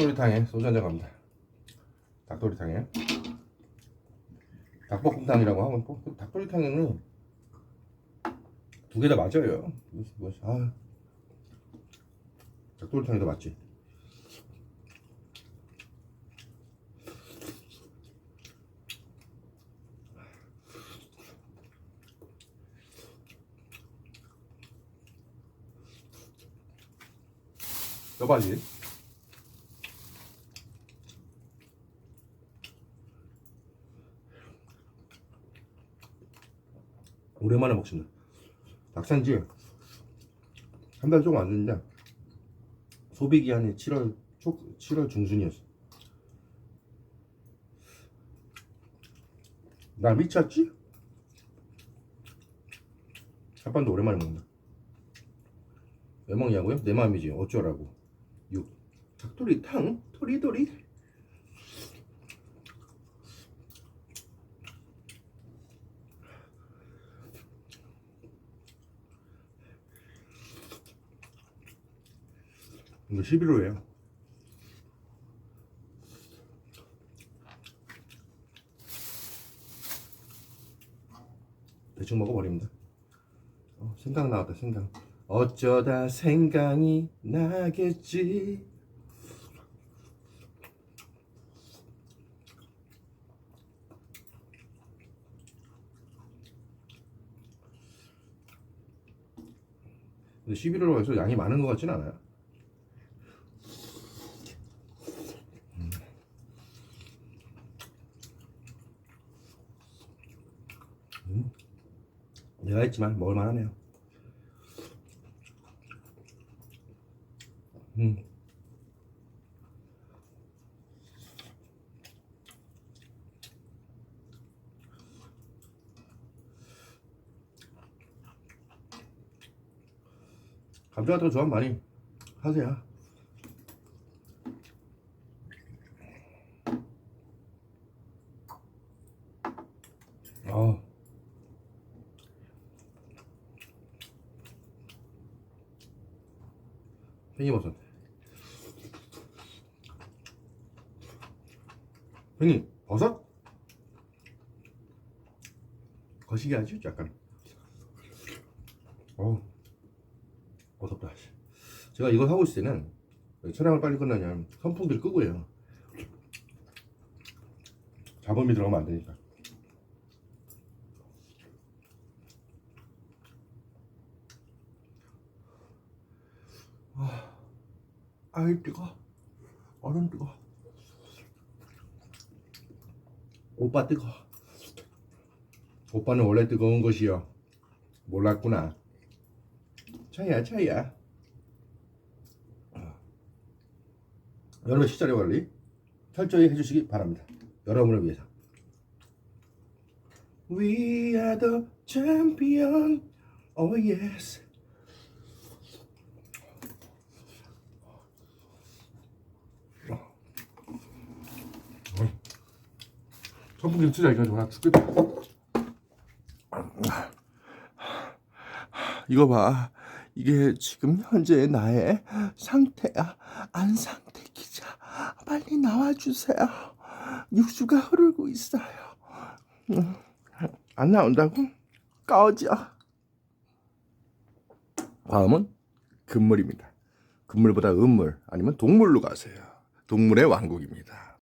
닭도리탕에 소주 한잔 갑니다. 닭도리탕에 닭볶음탕이라고 하면 또 닭도리탕에는 두 개 다 맞아요. 뭐, 아, 닭도리탕이 더 맞지. 여바지. 오랜만에 먹습니다. 닭산지 한 달 조금 안 됐는데 소비 기한이 7월 초 7월 중순이었어. 나 미쳤지? 햇반도 오랜만에 먹는다. 왜 먹냐고요? 내 마음이지. 어쩌라고. 육. 닭도리탕? 도리도리? 이거 11호예요. 대충 먹어버립니다. 어, 생각 나왔다 생각. 어쩌다 생각이 나겠지. 근데 11호로 해서 양이 많은 것 같진 않아요. 내가 했지만 먹을만하네요. 음. 감자 같은 거 좋아하면 많이 하세요. 아. 팽이버섯. 팽이 버섯? 거시기 하지 약간. 어, 어섭다. 제가 이걸 하고 있을 때는 촬영을 빨리 끝나냐면 선풍기를 끄고 해요. 잡음이 들어가면 안 되니까. 아이 뜨거 얼음 뜨거 오빠 뜨거 오빠는 원래 뜨거운 것이요. 몰랐구나. 차야 차야. 여러분 식자리 관리 철저히 해주시기 바랍니다. 여러분을 위해서. We are the champion. Oh yes 선풍기 틀자 이거 나 죽겠다. 이거 봐. 이게 지금 현재 나의 상태야. 안 상태 기자. 빨리 나와주세요. 육수가 흐르고 있어요. 음, 안 나온다고? 꺼져. 다음은 금물입니다. 금물보다 음물 아니면 동물로 가세요. 동물의 왕국입니다.